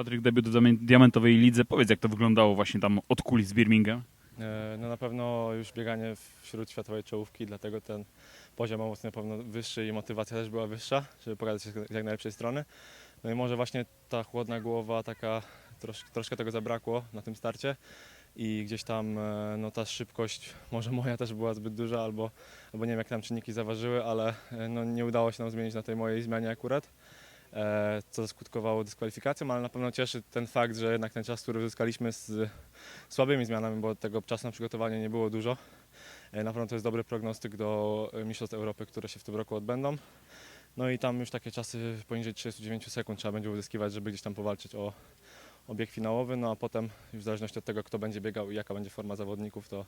Patryk, debiut w diamen- diamentowej lidze. Powiedz, jak to wyglądało właśnie tam od kulis Birmingham. E, No na pewno już bieganie wśród światowej czołówki, dlatego ten poziom emocji na pewno wyższy i motywacja też była wyższa, żeby pokazać się z jak najlepszej strony. No i może właśnie ta chłodna głowa, taka trosz, troszkę tego zabrakło na tym starcie i gdzieś tam e, no, ta szybkość, może moja też była zbyt duża, albo, albo nie wiem jak tam czynniki zaważyły, ale e, no, nie udało się nam zmienić na tej mojej zmianie akurat. E, Co skutkowało dyskwalifikacją, ale na pewno cieszy ten fakt, że jednak ten czas, który uzyskaliśmy z słabymi zmianami, bo tego czasu na przygotowanie nie było dużo. E, Na pewno to jest dobry prognostyk do e, Mistrzostw Europy, które się w tym roku odbędą. No i tam już takie czasy poniżej 39 sekund trzeba będzie uzyskiwać, żeby gdzieś tam powalczyć o, o bieg finałowy, no a potem w zależności od tego, kto będzie biegał i jaka będzie forma zawodników, to,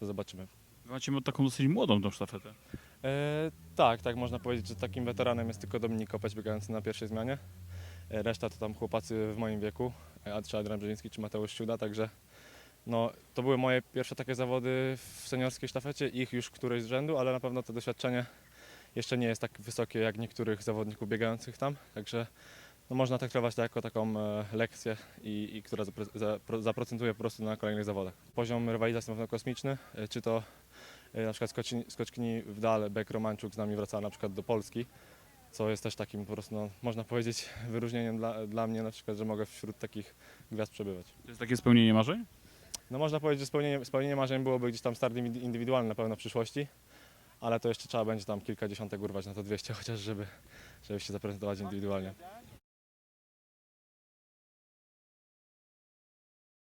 to zobaczymy. Macie taką dosyć młodą tą sztafetę. E, tak, tak, można powiedzieć, że takim weteranem jest tylko Dominik Kopeć biegający na pierwszej zmianie. E, reszta to tam chłopacy w moim wieku, e, czy Adrian Brzeziński, czy Mateusz Siuda, także no, to były moje pierwsze takie zawody w seniorskiej sztafecie, ich już któreś z rzędu, ale na pewno to doświadczenie jeszcze nie jest tak wysokie jak niektórych zawodników biegających tam, także no, można traktować to jako taką e, lekcję, i, i która zapre, zapro, zaprocentuje po prostu na kolejnych zawodach. Poziom rywalizacji na pewno kosmiczny, e, czy to na przykład skoczni, skoczkini w dal, Bek Romanczuk z nami wracała na przykład do Polski, co jest też takim po prostu, no, można powiedzieć, wyróżnieniem dla, dla mnie na przykład, że mogę wśród takich gwiazd przebywać. To jest takie spełnienie marzeń? No można powiedzieć, że spełnienie, spełnienie marzeń byłoby gdzieś tam start indy- indywidualny na pewno w przyszłości, ale to jeszcze trzeba będzie tam kilkadziesiątek urwać na to 200 chociaż, żeby, żeby się zaprezentować indywidualnie.